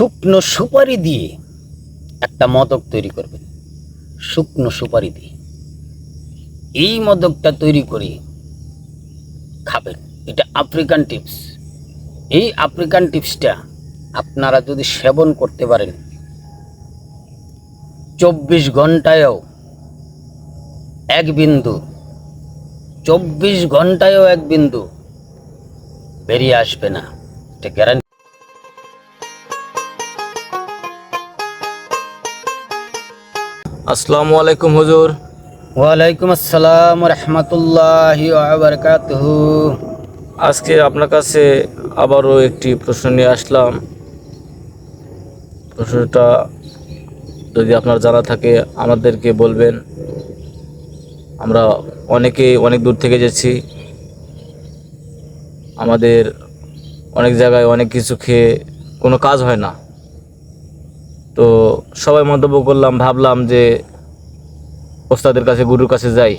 শুকনো সুপারি দিয়ে একটা মদক তৈরি করবেন। শুকনো সুপারি দিয়ে। এই মদকটা তৈরি করে খাবেন। এটা আফ্রিকান টিপস। এই আফ্রিকান টিপসটা আপনারা যদি সেবন করতে পারেন, চব্বিশ ঘন্টায়ও এক বিন্দু, চব্বিশ ঘন্টায়ও এক বিন্দু বেরিয়ে আসবে না। এটা গ্যারান্টি আসসালামু আলাইকুম হুজুর। ওয়ালাইকুম আসসালাম রহমতুল্লাহি বারকাতুহু। আজকে আপনার কাছে আবারও একটি প্রশ্ন নিয়ে আসলাম। প্রশ্নটা যদি আপনার জানা থাকে আমাদেরকে বলবেন। আমরা অনেকে অনেক দূর থেকে গেছি আমাদের অনেক জায়গায় অনেক কিছু খেয়ে কোনো কাজ হয় না। তো সবাই মন্তব্য করলাম, ভাবলাম যে ওস্তাদের কাছে, গুরুর কাছে যাই।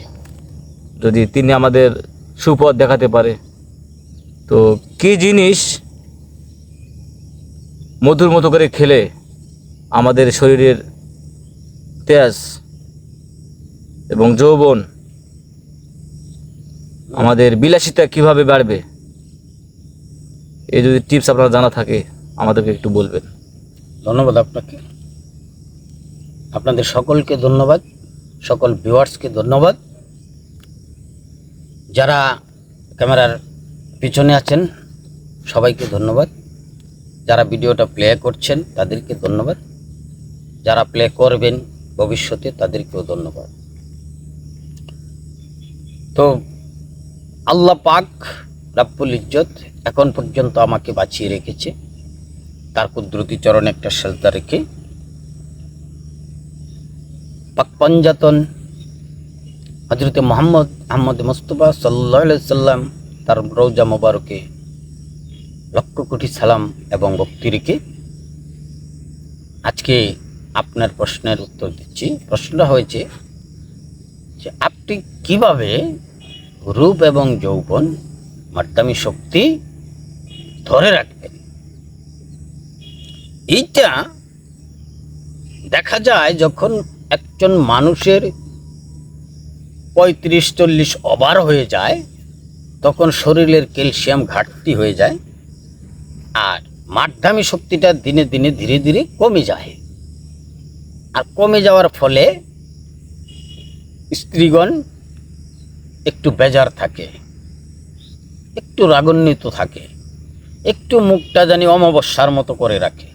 যদি তিনি আমাদের সুপথ দেখাতে পারে। তো কি জিনিস মধুর মতো করে খেলে আমাদের শরীরের তেজ এবং যৌবন আমাদের বিলাসিতা কীভাবে বাড়বে? এই যদি টিপস আপনার জানা থাকে, আমাদেরকে একটু বলবেন। ধন্যবাদ আপনাকে। আপনাদের সকলকে ধন্যবাদ, সকল ভিউয়ার্সকে ধন্যবাদ। যারা ক্যামেরার পিছনে আছেন, সবাইকে ধন্যবাদ। যারা ভিডিওটা প্লে করছেন, তাদেরকে ধন্যবাদ। যারা প্লে করবেন ভবিষ্যতে, তাদেরকেও ধন্যবাদ। তো আল্লাহ পাক রাব্বুল ইজ্জত এখন পর্যন্ত আমাকে বাঁচিয়ে রেখেছে। তার কুদরতি চরণে একটা সেজদা রেখে পঞ্জাতন হজরতে মোহাম্মদ আহমদ মুস্তফা সাল্লাহ সাল্লাম তার রৌজা মোবারকে লক্ষ কোটি সালাম এবং ভক্তি রেখে আজকে আপনার প্রশ্নের উত্তর দিচ্ছি। প্রশ্নটা হয়েছে যে আপনি কীভাবে রূপ এবং যৌবন মাধ্যমী শক্তি ধরে রাখবেন? এইটা দেখা যায় যখন একজন মানুষের পঁয়ত্রিশ, চল্লিশ ওভার হয়ে যায়, তখন শরীরের ক্যালসিয়াম ঘাটতি হয়ে যায় আর মাধ্যমী শক্তিটা দিনে দিনে ধীরে ধীরে কমে যায়। আর কমে যাওয়ার ফলে স্ত্রীগণ একটু বেজার থাকে, একটু রাগান্বিত থাকে, একটু মুখটা জানি অমাবস্যার মতো করে রাখে।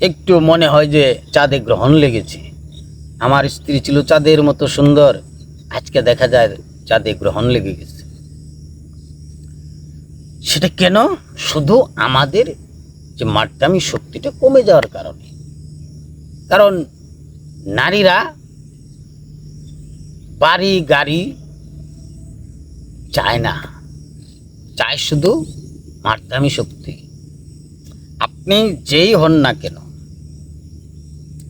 একটু মনে হয় যে চাঁদে গ্রহণ লেগেছে। আমার স্ত্রী ছিল চাঁদের মতো সুন্দর। আজকে দেখা যায় চাঁদে গ্রহণ লেগে গেছে। সেটা কেন? শুধু আমাদের? যে মাট্টামি শক্তিটা কমে যাওয়ার কারণে। কারণ নারীরা বাড়ি, গাড়ি চায় না। চায় শুধু মাট্টামি শক্তি। আপনি যেই হন না কেন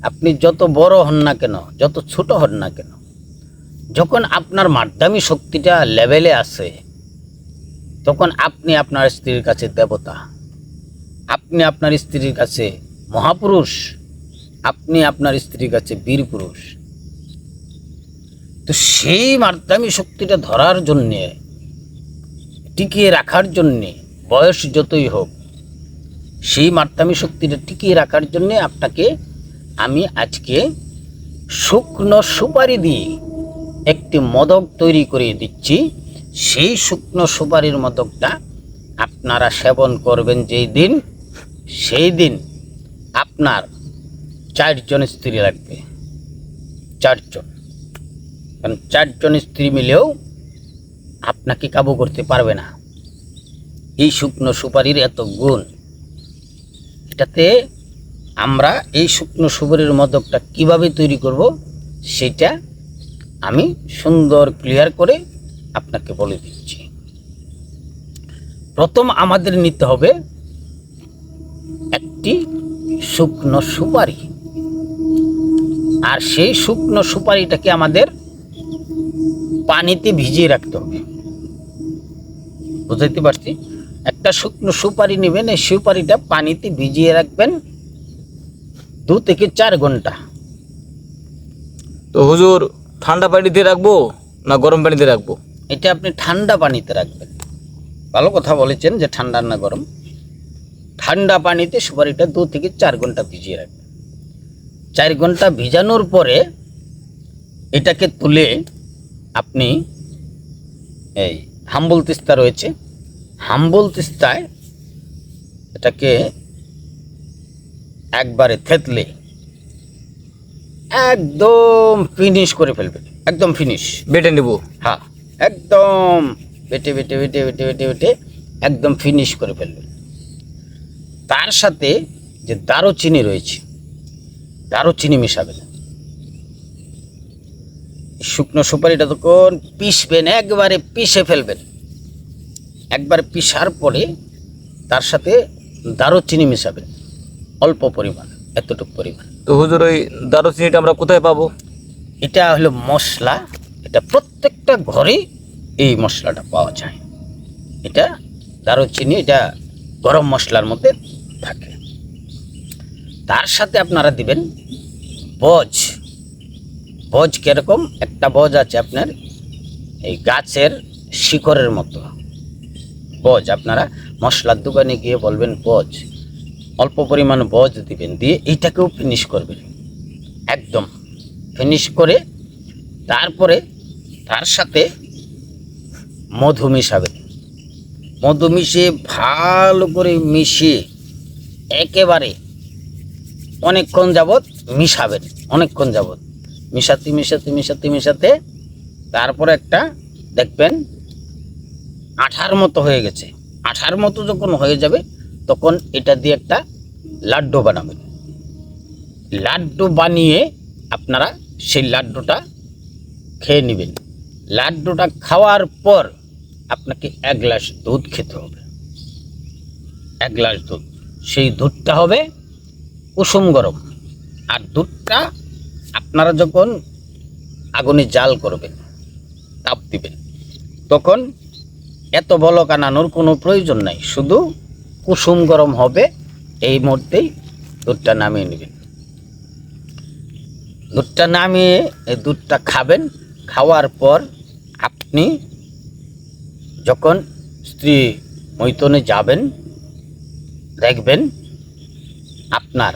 আপনি যত বড় হন না কেন, যত ছোট হন না কেন, যখন আপনার মাধ্যমী শক্তিটা লেভেলে আসে, তখন আপনি আপনার স্ত্রীর কাছে দেবতা, আপনি আপনার স্ত্রীর কাছে মহাপুরুষ, আপনি আপনার স্ত্রীর কাছে বীর পুরুষ। তো সেই মাধ্যমী শক্তিটা ধরার জন্যে, টিকিয়ে রাখার জন্যে, বয়স যতই হোক, সেই মাত্রামি শক্তিটা টিকিয়ে রাখার জন্যে আপনাকে আমি আজকে শুকনো সুপারি দিয়ে একটি মদক তৈরি করে দিচ্ছি। সেই শুকনো সুপারির মদকটা আপনারা সেবন করবেন যেই দিন, সেই দিন আপনার চারজন স্ত্রী লাগবে। চারজন। কারণ চারজন স্ত্রী মিলেও আপনাকে কাবু করতে পারবে না। এই শুকনো সুপারির এত গুণ, এটাতে আমরা এই শুকনো সুপারির মদকটা কীভাবে তৈরি করব সেটা আমি সুন্দর ক্লিয়ার করে আপনাকে বলে দিচ্ছি। প্রথম আমাদের নিতে হবে একটি শুকনো সুপারি। আর সেই শুকনো সুপারিটাকে আমাদের পানিতে ভিজিয়ে রাখতে হবে। বুঝাইতে পারছি? একটা শুকনো সুপারি নেবেন, এই সুপারিটা পানিতে ভিজিয়ে রাখবেন দু থেকে চার ঘণ্টা। তো হুজুর ঠান্ডা পানিতে রাখব না গরম পানিতে রাখব? এটা আপনি ঠান্ডা পানিতে রাখবেন। ভালো কথা বলেছেন যে ঠান্ডা না গরম। ঠান্ডা পানিতে সুপারিটা দু থেকে চার ঘণ্টা ভিজিয়ে রাখবেন। চার ঘণ্টা ভিজানোর পরে এটাকে তুলে আপনি এই হাম্বল তিস্তা রয়েছে। হাম্বল তিস্তায় এটাকে একবারে থেতলে একদম ফিনিশ করে ফেলবেন একদম ফিনিশ বেটে নেব। হ্যাঁ একদম বেটে বেটে বেটে বেটে বেটে বেটে একদম ফিনিশ করে ফেলবে। তার সাথে যে দারুচিনি রয়েছে দারুচিনি মেশাবেন এই শুকনো সুপারিটা তখন পিষবেন একবারে পিষে ফেলবেন। একবার পিষার পরে তার সাথে দারুচিনি মেশাবেন। অল্প পরিমাণ এতটুকু পরিমাণ। তো হুজুর ওই দারুচিনিটা আমরা কোথায় পাবো? এটা হলো মশলা এটা প্রত্যেকটা ঘরে এই মশলাটা পাওয়া যায়। এটা দারুচিনি এটা গরম মশলার মধ্যে থাকে। তার সাথে আপনারা দিবেন বজ। বজ কীরকম? একটা বজ আছে আপনার এই গাছের শিকড়ের মতো। বজ আপনারা মশলার দোকানে গিয়ে বলবেন বজ। অল্প পরিমাণ বজ দিবেন, দিয়ে এইটাকেও ফিনিশ করবেন। একদম। ফিনিশ করে তারপরে তার সাথে মধু মিশাবেন। মধু মিশিয়ে ভালো করে মিশিয়ে একেবারে অনেকক্ষণ যাবৎ মিশাবেন, অনেকক্ষণ যাবৎ। মিশাতে মিশাতে মিশাতে মিশাতে তারপরে একটা দেখবেন আঠার মতো হয়ে গেছে। আঠার মতো যখন হয়ে যাবে তখন এটা দিয়ে একটা লাড্ডু বানাবেন। লাড্ডু বানিয়ে আপনারা সেই লাড্ডুটা খেয়ে নেবেন। লাড্ডুটা খাওয়ার পর আপনাকে এক গ্লাস দুধ খেতে হবে। এক গ্লাস দুধ। সেই দুধটা হবে কুসুম গরম। আর দুধটা আপনারা যখন আগুনে জাল করবেন, তাপ দিবেন, তখন এত বলক আনানোর কোনো প্রয়োজন নাই। শুধু কুসুম গরম হবে, এই মুহূর্তেই দুধটা নামিয়ে নেবেন। দুধটা নামিয়ে এই দুধটা খাবেন। খাওয়ার পর আপনি যখন স্ত্রী মৈতনে যাবেন, দেখবেন আপনার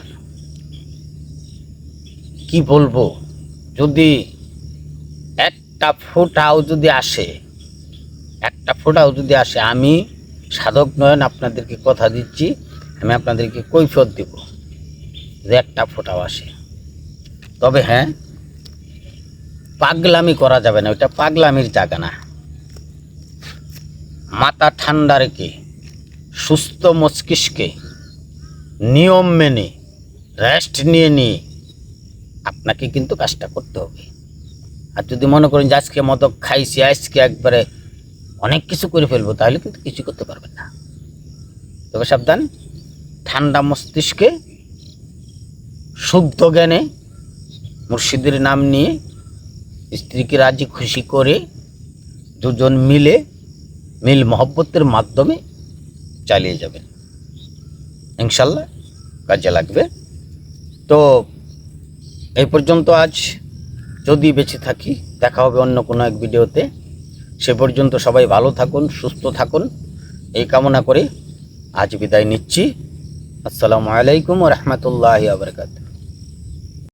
কি বলব, যদি একটা ফোঁটাও যদি আসে, একটা ফোঁটাও যদি আসে, আমি সাধক নয়ন আপনাদেরকে কথা দিচ্ছি, আমি আপনাদেরকে কৈফত দিব। যে একটা ফোঁটাও আসে। তবে হ্যাঁ পাগলামি করা যাবে না, ওইটা পাগলামির জায়গা না। মাথা ঠান্ডা রেখে, সুস্থ মস্তিষ্কে নিয়ম মেনে রেস্ট নিয়ে নিয়ে আপনাকে কিন্তু কাজটা করতে হবে। আর যদি মনে করেন যে আজকে মতো খাইছি, আজকে একবারে অনেক কিছু করে ফেলব, তাহলে কিন্তু কিছু করতে পারবেন না। তবে সাবধান, ঠান্ডা মস্তিষ্কে শুদ্ধ জ্ঞানে মুর্শিদের নাম নিয়ে স্ত্রীকে রাজি খুশি করে দুজন মিলে, মিল মহব্বতের মাধ্যমে চালিয়ে যাবেন। ইনশাল্লাহ কাজে লাগবে। তো এই পর্যন্ত আজ যদি বেঁচে থাকি, দেখা হবে অন্য কোনো এক ভিডিওতে। সে পর্যন্ত সবাই ভালো থাকুন, সুস্থ থাকুন। এই কামনা করে আজ বিদায় নিচ্ছি। আসসালামু আলাইকুম রহমতুল্লাহ আবরকাত